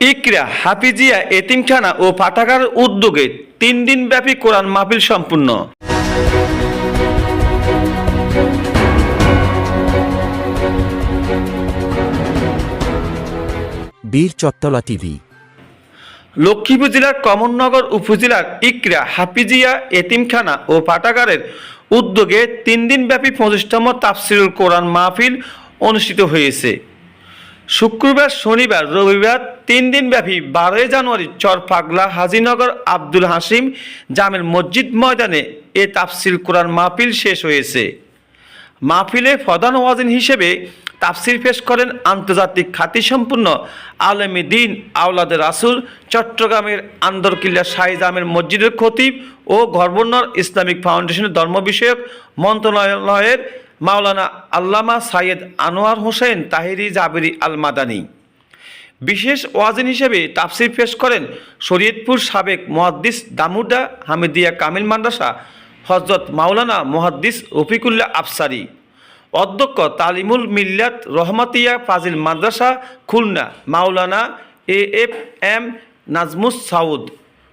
ইকরা হাফিজিয়া এতিমখানা ও পাঠাগার উদ্যোগে তিন দিনব্যাপী কোরআন মাহফিল সম্পূর্ণ। বীর চত্তলা টিভি। লক্ষ্মীপুর জেলার কমলনগর উপজেলার ইকরা হাফিজিয়া এতিমখানা ও পাঠাগারের উদ্যোগে তিন দিনব্যাপী পঁচিশতম তাফসিরুল কোরআন মাহফিল অনুষ্ঠিত হয়েছে। শুক্রবার, শনিবার, রবিবার তিন দিনব্যাপী বারোই জানুয়ারি চরপাগলা হাজিনগর আব্দুল হাসিম জামের মসজিদ ময়দানে এ তাফসিল কোরআন মাহফিল শেষ হয়েছে। মাহফিলে প্রধান ওয়াজিন হিসেবে তাফসির পেশ করেন আন্তর্জাতিক খ্যাতিসম্পন্ন আলমী দিন আওলাদ রাসুল, চট্টগ্রামের আন্দরকিল্লা শাহিজামের মসজিদের খতিব ও গভর্নর ইসলামিক ফাউন্ডেশনের ধর্ম বিষয়ক মন্ত্রণালয়ের মাওলানা আল্লামা সাইয়েদ আনোয়ার হোসেন তাহিরি জাবেরি আল মাদানী বিশেষ ওয়াজিন হিসেবে তাফসির পেশ করেন শরীয়তপুর সাবেক মহাদ্দিস দামুডা হামিদিয়া কামিল মাদ্রাসা হজরত মাওলানা মহাদ্দিস রফিকুল্লাহ আফসারি। অধ্যক্ষ তালিমুল মিল্লাত রহমাতিয়া ফাজিল মাদ্রাসা খুলনা, মাওলানা A F M Najmus Saud,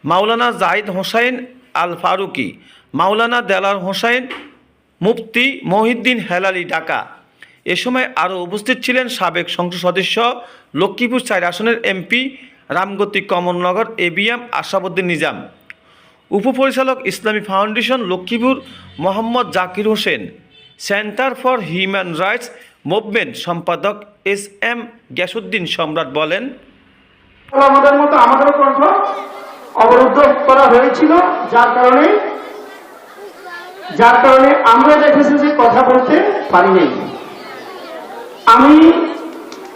মাওলানা জাহিদ হোসাইন আল ফারুকি মাওলানা দেলার হোসাইন মুফতি মহিউদ্দিন হেলালি, ঢাকা। এ সময় আরও উপস্থিত ছিলেন সাবেক সংসদ সদস্য, লক্ষ্মীপুর চার আসনের এমপি, রামগতি কমলনগর এবিএম আশাবুদ্দিন নিজাম। উপপরিচালক Islami foundation, Lakshmipur, Mohammad Zakir Hossain. Centre for human rights movement সম্পাদক এস এম গ্যাসুদ্দিন সম্রাট বলেন, আমাদের মতো আমাদের কণ্ঠ অবরুদ্ধ করা হয়েছিল, যার কারণে যার কারণে আমরা দেখেছি যে কথা বলতে পারিনি। আমি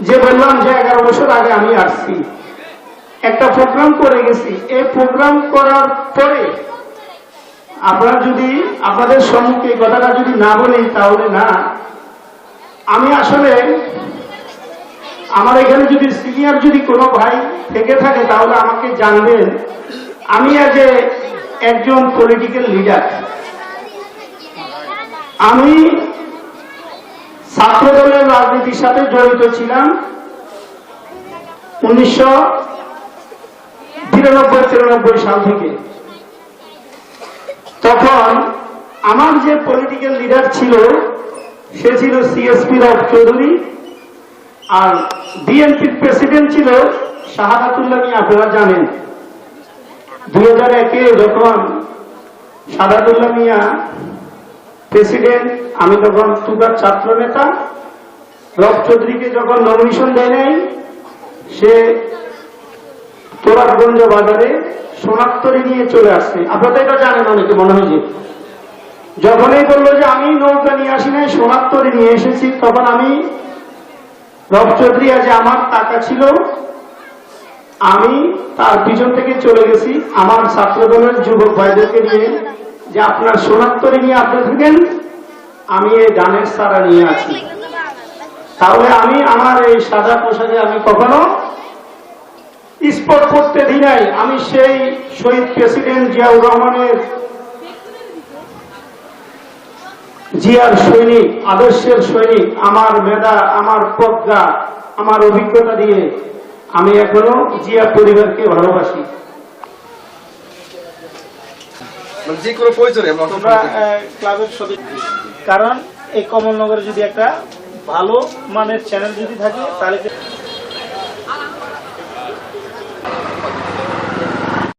যে বললাম যে এগারো বছর আগে আমি আসছি, একটা প্রোগ্রাম করে গেছি। এই প্রোগ্রাম করার পরে আপনারা যদি আপনাদের সম্মুখে এই কথাটা যদি না বলি, তাহলে না। আমি আসলে আমার এখানে যদি সিনিয়র যদি কোনো ভাই থেকে থাকে, তাহলে আমাকে জানবেন। আমি আজ একজন পলিটিক্যাল লিডার আমি ছাত্র দলের রাজনীতির সাথে জড়িত ছিলাম উনিশশো বিরানব্বই তিরানব্বই সাল থেকে। তখন আমার যে পলিটিক্যাল লিডার ছিল, সে ছিল সিএসপি রব চৌধুরী আর বিএনপির প্রেসিডেন্ট ছিল শাহাদাতুল্লাহ মিয়া, আপনারা জানেন। দুই হাজার একে যখন শাহাদাতুল্লাহ মিয়া প্রেসিডেন্ট, আমি তখন তুগার ছাত্র নেতা, রব চৌধুরীকে যখন নমিনেশন দেয় নাই, সে তোরাগঞ্জ বাজারে সোনাত্তরি নিয়ে চলে আসছে। আপনারা এটা জানেন অনেকে, মনে হয় যে। যখনই বলল যে আমি নৌকা নিয়ে আসি নাই, সোনাত্তরি নিয়ে এসেছি, তখন আমি রব চৌধুরী আজ আমার টাকা ছিল, আমি তার পিছন থেকে চলে গেছি, আমার ছাত্র দলের যুবক ভাইদেরকে নিয়ে। যে আপনার সোনাত্তরে নিয়ে আপনি থাকেন, আমি এই গানের সারা নিয়ে আছি। তাহলে আমি আমার এই সাদা পোশাকে আমি কখনো স্পট করতে দিই নাই। আমি সেই শহীদ প্রেসিডেন্ট জিয়াউর রহমানের জিয়ার সৈনিক, আদর্শের সৈনিক, আমার মেধা, আমার প্রজ্ঞা, আমার অভিজ্ঞতা দিয়ে আমি এখনও জিয়া পরিবারকে ভালোবাসি মানে যে কোনো প্রয়োজনে তোমরা ক্লাবের সদস্য। কারণ এই কমলনগরে যদি একটা ভালো মানের চ্যানেল যদি থাকে তাহলে